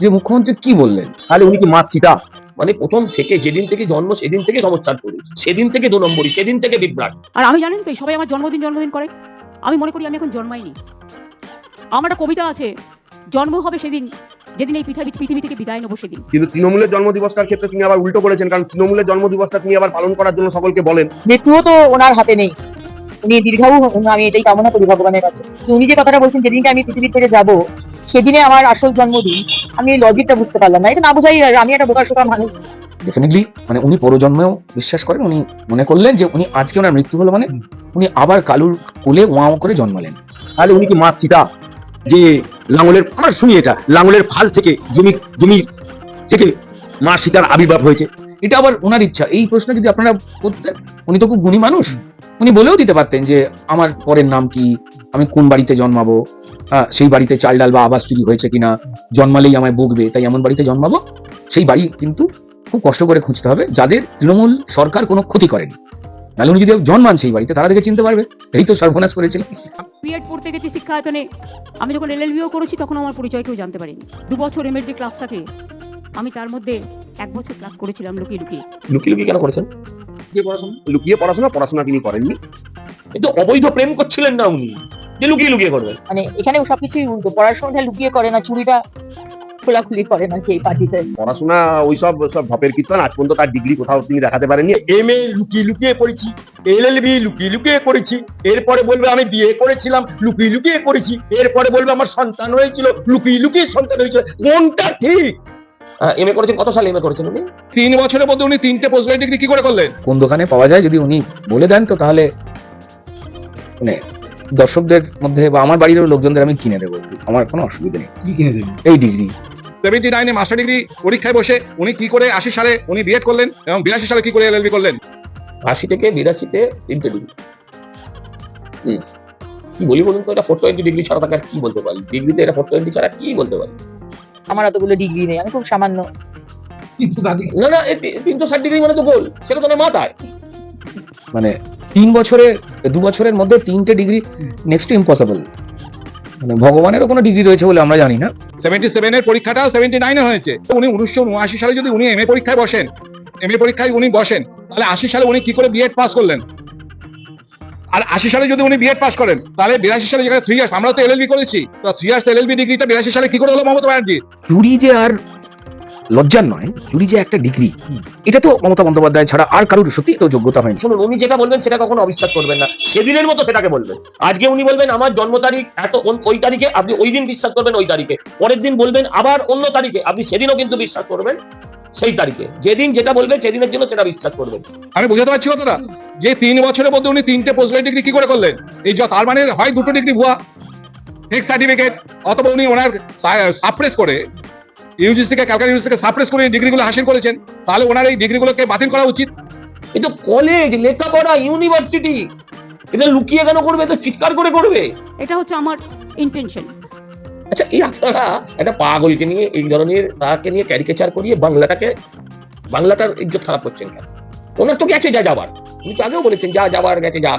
যে মুখ্যমন্ত্রী কি বললেন? তাহলে উনি কি মা সীতা? মানে প্রথম থেকে যেদিন থেকে জন্ম সেদিন থেকে সমস্যার শুরু সেদিন থেকে দু নম্বরই সেদিন থেকে বিভ্রাট। আর আমি জানেন তো সবাই আমার জন্মদিন জন্মদিন করে। আমি মনে করি আমি এখন জন্মাইনি। আমার একটা কবিতা আছে জন্ম হবে সেদিন যেদিন এই পৃথিবী পৃথিবী থেকে বিদায় নেব সেদিন। কিন্তু তৃণমূলের জন্মদিবসটার ক্ষেত্রে তিনি আবার উল্টো করেছেন কারণ তৃণমূলের জন্মদিবসটা তিনি আবার পালন করার জন্য সকলকে বলেন। মৃত্যুও তো ওনার হাতে নেই। উনি দীর্ঘায়ু আমি এটাই কামনা করি ভগবানের কাছে। উনি যে কথাটা বলছেন যেদিনকে আমি পৃথিবী ছেড়ে যাব সেদিনে আমার আসল জন্মদিন আমি এই লজিকটা বুঝতে পারলাম না। এটা না বোঝাই আর আমি একটা বোকা শোকা মানুষ। ডেফিনেটলি মানে উনি পরজন্মেও বিশ্বাস করেন উনি মনে করলেন যে উনি আজকে ওনার মৃত্যু হলো মানে উনি আবার কালুর কোলে ওয়া করে জন্মালেন। তাহলে উনি কি মা সীতা? যে লাঙ্গলের আমরা শুনি এটা লাঙ্গলের ফাল থেকে জমি জমি থেকে মা সীতার আবির্ভাব হয়েছে। এটা আবার ওনার ইচ্ছা। এই প্রশ্ন যদি আপনারা করতেন উনি তো খুব গুণী মানুষ। উনি বলেও দিতে পারতেন যে আমার পরের নাম কি? আমি কোন বাড়িতে জন্মাবো? সেই বাড়িতে চাল ডাল বা আবাস চুরি হয়েছে কিনা জন্মালেই আমায় বকবে তাই এমন বাড়িতে জন্মাবো? সেই বাড়ি কিন্তু খুব কষ্ট করে খুঁজতে হবে যাদের তৃণমূল সরকার কোনো ক্ষতি করেনি। নাহলে উনি যদি জন্মান সেই বাড়িতে তারা দেখে চিনতে পারবে। এই তো সর্বনাশ করেছিলেন বিএড পড়তে গেছি শিক্ষায়তনে আমি যখন এলএলবিও করেছি তখন আমার পরিচয় কেউ জানতে পারিনি। দু বছর এমের যে ক্লাস থাকে আমি তার মধ্যে এক বছর ক্লাস করেছিলাম লুকিয়ে লুকিয়ে। লুকি লুকি কেন করেছেন? লুকিয়ে পড়াশোনা? পড়াশোনা তিনি করেননি। কিন্তু অবৈধ প্রেম করছিলেন না উনি। যে লুকিয়ে লুকিয়ে করবেন মানে এখানে সবকিছুই উল্টো। পড়াশোনাটা লুকিয়ে করে না চুরিটা খোলাখুলি করে না সেই পার্টিতে। পড়াশোনা ওই সব সব ভপের কীর্তন আজ পর্যন্ত তার ডিগ্রি কোথাও তিনি দেখাতে পারেননি। এম এ লুকিয়ে লুকিয়ে পড়েছি এল এল বি লুকিয়ে লুকিয়ে করেছি এরপরে বলবে আমি বিয়ে করেছিলাম লুকিয়ে লুকিয়ে করেছি এরপরে বলবে আমার সন্তান হয়েছিল লুকিয়ে লুকিয়ে সন্তান হয়েছিল। কোনটা ঠিক? এম এ করেছেন কত সালে এম এ করেছেন উনি? তিন বছরের মধ্যে উনি তিনটে পোস্ট গ্রাজুয়েট ডিগ্রি কি করে করলেন? কোন দোকানে পাওয়া যায় যদি উনি বলে দেন তো তাহলে মানে দর্শকদের মধ্যে বা আমার বাড়ির লোকজনদের আমি কিনে দেবো। আমার কোনো অসুবিধা নেই। কি কিনে দিলেন এই ডিগ্রি। সেভেন্টি নাইনে মাস্টার ডিগ্রি পরীক্ষায় বসে উনি কি করে আশি সালে উনি বিএড করলেন এবং বিরাশি সালে কি করে এলএলবি করলেন? আশি থেকে বিরাশিতে তিনটে ডিগ্রি কি বলি বলুন তো এটা ফোর টোয়েন্টি ডিগ্রি ছাড়া তাকে আর কি বলতে পারি? ডিগ্রিতে এটা ফোর টোয়েন্টি ছাড়া কি বলতে পারি? আমার অতগুলো ডিগ্রি নেই আমি খুব সামান্য। না না তিনশো ষাট ডিগ্রি মানে তো গোল সেটা তো আমার মাথায়। মানে তিন বছরে দু বছরের মধ্যে তিনটে ডিগ্রি নেক্সট ইম্পসিবল মানে ভগবানেরও কোনো ডিগ্রি রয়েছে বলে আমরা জানি না। সেভেন্টি সেভেনের পরীক্ষাটা সেভেন্টি নাইনে হয়েছে। উনি উনিশশো উনআশি সালে যদি উনি এম এ পরীক্ষায় বসেন এম এ পরীক্ষায় উনি বসেন তাহলে আশি সালে উনি কি করে বিএড পাস করলেন? আর আশি সালে যদি উনি বিএড পাস করেন তাহলে বিরাশি সালে যেখানে থ্রি ইয়ার্স আমরা তো এলএলবি করেছি। তো থ্রি ইয়ার্স এলএলবি ডিগ্রিটা বিরাশি সালে কি করে হলো মমতা ব্যানার্জি? চুরি যে আর লজ্জার নয় চুরি যে একটা ডিগ্রি এটা তো মমতা বন্দ্যোপাধ্যায় ছাড়া আর কারোর সত্যি তো যোগ্যতা হয়নি। শুনুন উনি যেটা বলবেন সেটা কখনো অবিশ্বাস করবেন না। সেদিনের মতো সেটাকে বলবেন। আজকে উনি বলবেন আমার জন্ম তারিখ এত ওই তারিখে আপনি ওই দিন বিশ্বাস করবেন ওই তারিখে। পরের দিন বলবেন আবার অন্য তারিখে। আপনি সেদিনও কিন্তু বিশ্বাস করবেন সেই তারিখে। যেদিন যেটা বলবেন সেদিনের জন্য সেটা বিশ্বাস করবেন। আমি বুঝাতে পারছি কথাটা যে তিন বছরের মধ্যে উনি তিনটে পোস্ট গ্রাজুয়েট ডিগ্রি কি করে করলেন? এই যে তার মানে হয় দুটো ডিগ্রি ভুয়া ফেক সার্টিফিকেট অথবা উনি ওনার সাপ্রেস করে ইউজিসি থেকে ক্যালকাটা ইউনিভার্সিটি থেকে সাপ্রেস করে ডিগ্রিগুলো হাসিল করেছেন তাহলে ওনার এই ডিগ্রিগুলোকে বাতিল করা উচিত। কিন্তু কলেজ লেখাপড়া ইউনিভার্সিটি এটা লুকিয়ে কেন করবে? তো চিৎকার করে করবে? এটা হচ্ছে আমার ইন্টেনশন আচ্ছা এই আপনারা একটা পাগলকে নিয়ে এই ধরনের তাকে নিয়ে ক্যারিকেচার করিয়ে বাংলাটাকে বাংলাটার ইজ্জত খারাপ করছেন কেন? ওনার তো গেছে যা যাবার। উনি তো আগেও বলেছেন যা যাবার গেছে যা।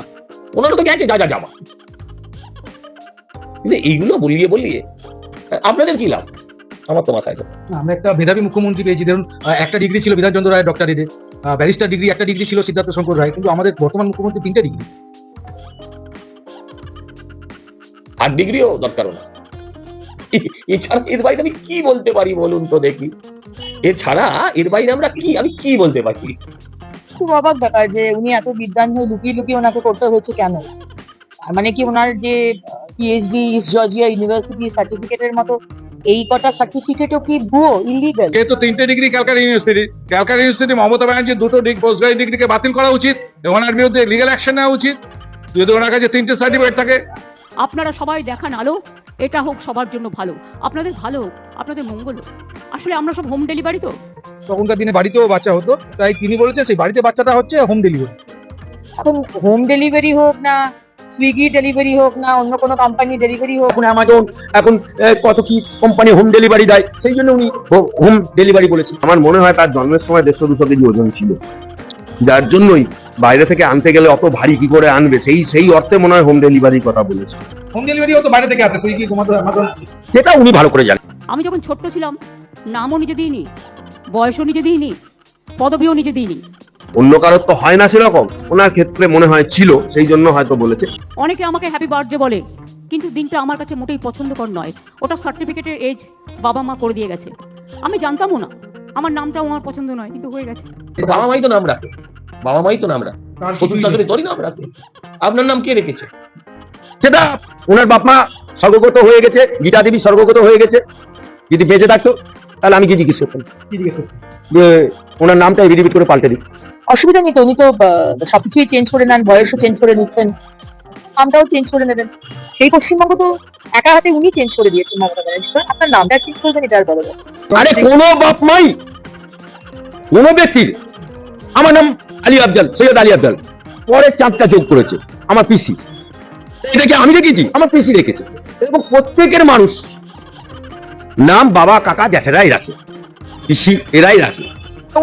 ওনারও তো গেছে যা যা যাওয়া কিন্তু এইগুলো বলিয়ে বলিয়ে আপনাদের কি লাভ? আমার তো মাথায় আমরা একটা মেধাবী মুখ্যমন্ত্রী পেয়েছি। ধরুন একটা ডিগ্রি ছিল বিধানচন্দ্র রায় ডক্টরেটে ব্যারিস্টার ডিগ্রি একটা ডিগ্রি ছিল সিদ্ধার্থ শঙ্কর রায় কিন্তু আমাদের বর্তমান মুখ্যমন্ত্রী তিনটা ডিগ্রি। আর ডিগ্রিও দরকারও না। এছাড়া এর বাইরে আমি কি বলতে পারি বলুন তো দেখি। এছাড়া এর বাইরে আমরা কি আমি কি বলতে পারি? খুব অবাক ব্যাপার যে উনি এত বিদ্যান হয়ে লুকিয়ে লুকিয়ে ওনাকে করতে হয়েছে কেন? মানে কি ওনার যে পিএইচডি ইস্ট জর্জিয়া ইউনিভার্সিটি সার্টিফিকেটের মতো এই কটা সার্টিফিকেটও কি ভুয়ো ইলিগাল যেহেতু তিনটে degree Calcutta university Calcutta university Mamata Banerjee দুটো ডিগ্রি পোস্ট গ্রাজুয়েট ডিগ্রিকে বাতিল করা উচিত ওনার বিরুদ্ধে লিগ্যাল অ্যাকশন নেওয়া উচিত। যদি ওনার কাছে তিনটে সার্টিফিকেট থাকে। আপনারা সবাই দেখান আলো এটা হোক সবার জন্য ভালো। আপনাদের ভালো হোক আপনাদের মঙ্গল হোক। আসলে আমরা সব হোম ডেলিভারি তো। তখনকার দিনে বাড়িতেও বাচ্চা হতো তাই তিনি বলেছেন সেই বাড়িতে বাচ্চাটা হচ্ছে হোম ডেলিভারি এখন হোম ডেলিভারি হোক না সুইগি ডেলিভারি হোক না অন্য কোনো কোম্পানি ডেলিভারি হোক এখন অ্যামাজন এখন কত কি কোম্পানি হোম ডেলিভারি দেয় সেই জন্য উনি হোম ডেলিভারি বলেছেন। আমার মনে হয় তার জন্মের সময় দেড়শো দুশো কেজি ওজন ছিল। যার জন্যই বাইরে থেকে আনতে গেলে অত ভারী কি করে আনবে সেই সেই অর্থে মনে হয় হোম ডেলিভারির কথা বলেছে। হোম ডেলিভারি তো বাইরে থেকে আসে সুইগি আমাজন সেটা উনি ভালো করে জানেন। আমি যখন ছোট্ট ছিলাম নামও নিজে দিইনি বয়সও নিজে দিইনি পদবিও নিজে দিইনি। অন্য কারোর তো হয় না সেরকম। ওনার ক্ষেত্রে মনে হয় ছিল সেই জন্য হয়তো বলেছে। অনেকে আমাকে হ্যাপি বার্থডে বলে কিন্তু দিনটা আমার কাছে মোটেই পছন্দকর নয়। ওটা সার্টিফিকেটের এজ বাবা মা করে দিয়ে গেছে। আমি জানতামও না। আমার নামটাও আমার পছন্দ নয় কিন্তু হয়ে গেছে। বাবা মাই তো নাম রাখে। বাবা মাই তো নাম রাখে। শ্বশুর শাশুড়ি তোরই নাম রাখে। আপনার নাম কে রেখেছে? সেটা ওনার বাপ মা স্বর্গগত হয়ে গেছে গীতা দেবী স্বর্গগত হয়ে গেছে। যদি বেঁচে থাকতো তাহলে আমি কি জিজ্ঞেস করতাম? ওনার নামটা রিপিট করে পাল্টে দিই। অসুবিধা নেই তো উনি তো সবকিছুই চেঞ্জ করে নেন বয়সও চেঞ্জ করে নিচ্ছেন নামটাও চেঞ্জ করে নেবেন। সেই পশ্চিমবঙ্গ তো একা হাতে উনি চেঞ্জ করে দিয়েছেন মমতা ব্যানার্জি। আপনার নামটা চেঞ্জ করবেন এটা আর আরে কোনো বাপ মাই কোনো ব্যক্তির আমার নাম আলী আফজাল সৈয়দ আলী আফজাল পরে চাঁদটা যোগ করেছে আমার পিসি। এটা কি আমি রেখেছি আমার পিসি রেখেছে এরকম প্রত্যেকের মানুষ নাম বাবা কাকা জ্যাঠেরাই রাখে পিসি এরাই রাখে।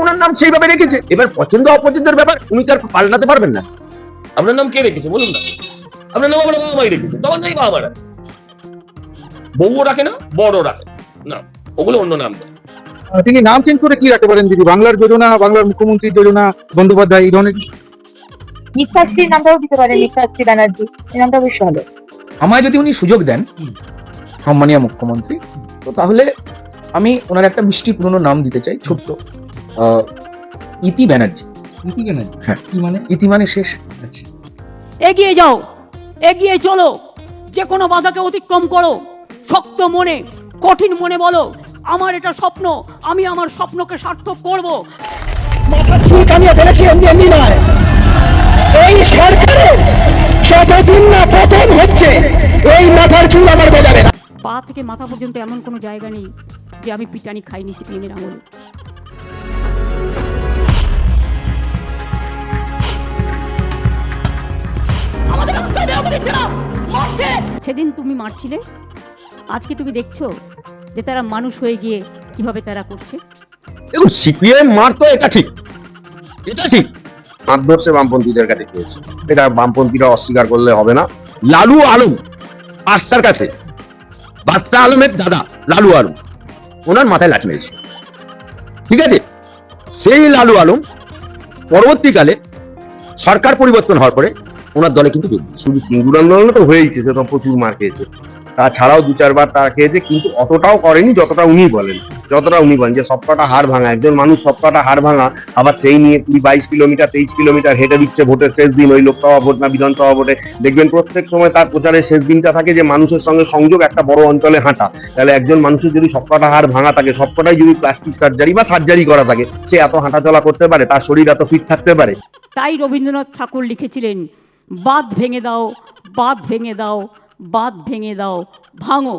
ওনার নাম সেইভাবে রেখেছে। এবার পছন্দ অপছন্দের ব্যাপার উনি তো আর পাল্টাতে পারবেন না। আপনার নাম কে রেখেছে বলুন না। আপনার নাম আমার বাবা মাই রেখেছে তখন নাই বাবা মারা বউও রাখে না বড় রাখে না। ওগুলো অন্য নাম। দেয় তিনি নাম চেঞ্জ করে কি রাখতে পারেন দিদি? বাংলার যোজনা বাংলার মুখ্যমন্ত্রীর যোজনা বন্দ্যোপাধ্যায় এই ধরনের মিথ্যাশ্রী নামটাও দিতে পারেন মিথ্যাশ্রী ব্যানার্জি এই নামটা বেশ ভালো। আমায় যদি উনি সুযোগ দেন সম্মানীয় মুখ্যমন্ত্রী তো তাহলে আমি ওনার একটা মিষ্টি পুরনো নাম দিতে চাই ছোট্ট। ইতি ব্যানার্জি নীতি কেন হ্যাঁ। কি মানে? ইতি মানে শেষ। আচ্ছা। এগিয়ে যাও এগিয়ে চলো। যে কোনো বাধাকে অতিক্রম করো। শক্ত মনে কঠিন মনে বলো আমার এটা স্বপ্ন আমি আমার স্বপ্নকে সার্থক করব। মাথার চুল কামিয়ে ফেলেছি এমনি এমনি নয়। এই সরকারে যতদিন না পতন হচ্ছে এই মাথার চুল আমার গজাবে না। পা থেকে মাথা পর্যন্ত এমন কোনো জায়গা নেই যে আমি পিটানি খাইনি সিপিএমের আমলে সেদিন তুমি মারছিলে? আজকে তুমি দেখছ যে তারা মানুষ হয়ে গিয়ে কীভাবে তারা করছে? দেখুন সিপিএম মার তো এটা ঠিক। এটা ঠিক। হাত ধরছে বামপন্থীদের কাছে খেয়েছে। এটা বামপন্থীরা অস্বীকার করলে হবে না। লালু আলম আস্তার কাছে। বাদশা আলমের দাদা লালু আলম। ওনার মাথায় লাঠি মেরেছে। ঠিক আছে? সেই লালু আলম পরবর্তীকালে সরকার পরিবর্তন হওয়ার পরে ওনার দলে কিন্তু যোগ দিয়েছে। শুধু সিঙ্গুর আন্দোলনে তো হয়েইছে সে তো প্রচুর মার খেয়েছে। তাছাড়াও দু চারবার তারা খেয়েছে কিন্তু অতটাও করেনি যতটা উনি বলেন। যতটা উনি বলেন যে সবকটা হাড় ভাঙা একজন মানুষ সবকটা হাড় ভাঙা আবার সেই নিয়ে কুড়ি বাইশ কিলোমিটার তেইশ কিলোমিটার হেঁটে দিচ্ছে ভোটের শেষ দিন ওই লোকসভা ভোট না বিধানসভা ভোটে। দেখবেন প্রত্যেক সময় তার প্রচারের শেষ দিনটা থাকে যে মানুষের সঙ্গে সংযোগ একটা বড় অঞ্চলে হাঁটা। তাহলে একজন মানুষের যদি সবকটা হাড় ভাঙা থাকে সবকটাই যদি প্লাস্টিক সার্জারি বা সার্জারি করা থাকে সে এত হাঁটাচলা করতে পারে তার শরীর এত ফিট থাকতে পারে। তাই রবীন্দ্রনাথ ঠাকুর লিখেছিলেন বাঁধ ভেঙে দাও বাঁধ ভেঙে দাও বাঁধ ভেঙে দাও ভাঙো।